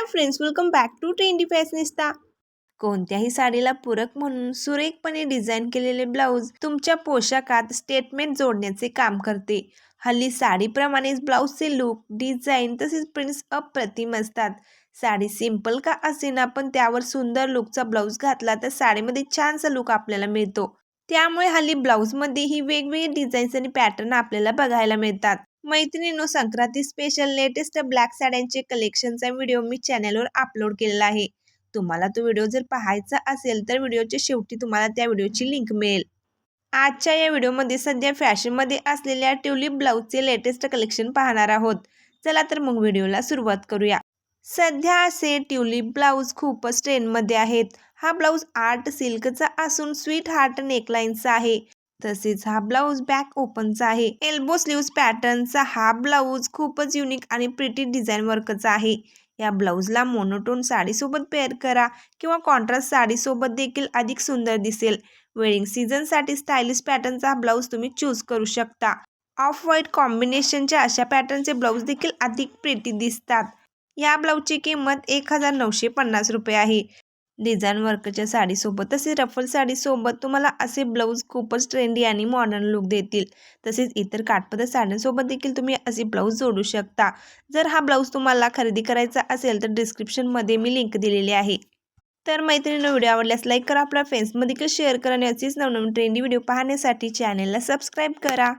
Hi friends welcome back to trendy fashionista कोणत्याही साडीला पूरक म्हणून सुरेखपणे डिझाईन केलेले ब्लाऊज तुमच्या पोशाखात स्टेटमेंट जोडण्याचे काम करते. हल्ली साडीप्रमाणेच ब्लाऊजचे लुक डिझाईन तसेच प्रिंट्स अप्रतिम असतात. साडी सिंपल का असेना पण त्यावर सुंदर लुकचा ब्लाऊज घातला तर साडीमध्ये छानसा लुक आपल्याला मिळतो. त्यामुळे हल्ली ब्लाऊजमध्येही वेगवेगळे डिझाईन्स आणि पॅटर्न आपल्याला बघायला मिळतात. मैत्रिणीनो संक्रांती स्पेशल लेटेस्ट ब्लॅक साड्यांचे कलेक्शनचा व्हिडिओ मी चॅनलवर अपलोड केलेला आहे. तुम्हाला तो व्हिडिओ जर पाहायचा असेल तर व्हिडिओच्या शेवटी तुम्हाला त्या व्हिडिओची लिंक मिळेल. आजच्या या व्हिडिओमध्ये सध्या फॅशनमध्ये असलेल्या ट्युलिप ब्लाऊजचे लेटेस्ट कलेक्शन पाहणार आहोत. चला तर मग व्हिडिओला सुरुवात करूया. सध्या असे ट्युलिप ब्लाऊज खूपच ट्रेंडमध्ये आहेत. हा ब्लाऊज आर्ट सिल्कचा असून स्वीट हार्ट नेकलाईनचा आहे. तसेच हा ब्लाऊज बॅक ओपनचा आहे. एल्बो स्लीव्स पॅटर्नचा हा ब्लाऊज खूपच युनिक आणि प्रिटी डिझाईन वर्कचा आहे. या ब्लाऊजला मोनोटोन साडीसोबत पेअर करा किंवा कॉन्ट्रास्ट साडीसोबत देखील अधिक सुंदर दिसेल. वेडिंग सीझनसाठी स्टायलिश पॅटर्नचा हा ब्लाऊज तुम्ही चूज करू शकता. ऑफ व्हाईट कॉम्बिनेशनच्या अशा पॅटर्नचे ब्लाऊज देखील अधिक प्रिटी दिसतात. या ब्लाऊजची किंमत एक हजार नऊशे पन्नास रुपये आहे. डिझाईन वर्कच्या साडीसोबत. तसेच रफल साडीसोबत तुम्हाला असे ब्लाऊज खूपच ट्रेंडी आणि मॉडर्न लुक देतील. तसेच इतर काठपदर साड्यांसोबत देखील तुम्ही असे ब्लाऊज जोडू शकता. जर हा ब्लाऊज तुम्हाला खरेदी करायचा असेल तर डिस्क्रिप्शनमध्ये मी लिंक दिलेली आहे. तर मैत्रिणी व्हिडिओ आवडल्यास लाईक करा आपल्या फ्रेंड्समध्ये देखील शेअर करा आणि असेच नवनवीन ट्रेंडी व्हिडिओ पाहण्यासाठी चॅनेलला सबस्क्राईब करा.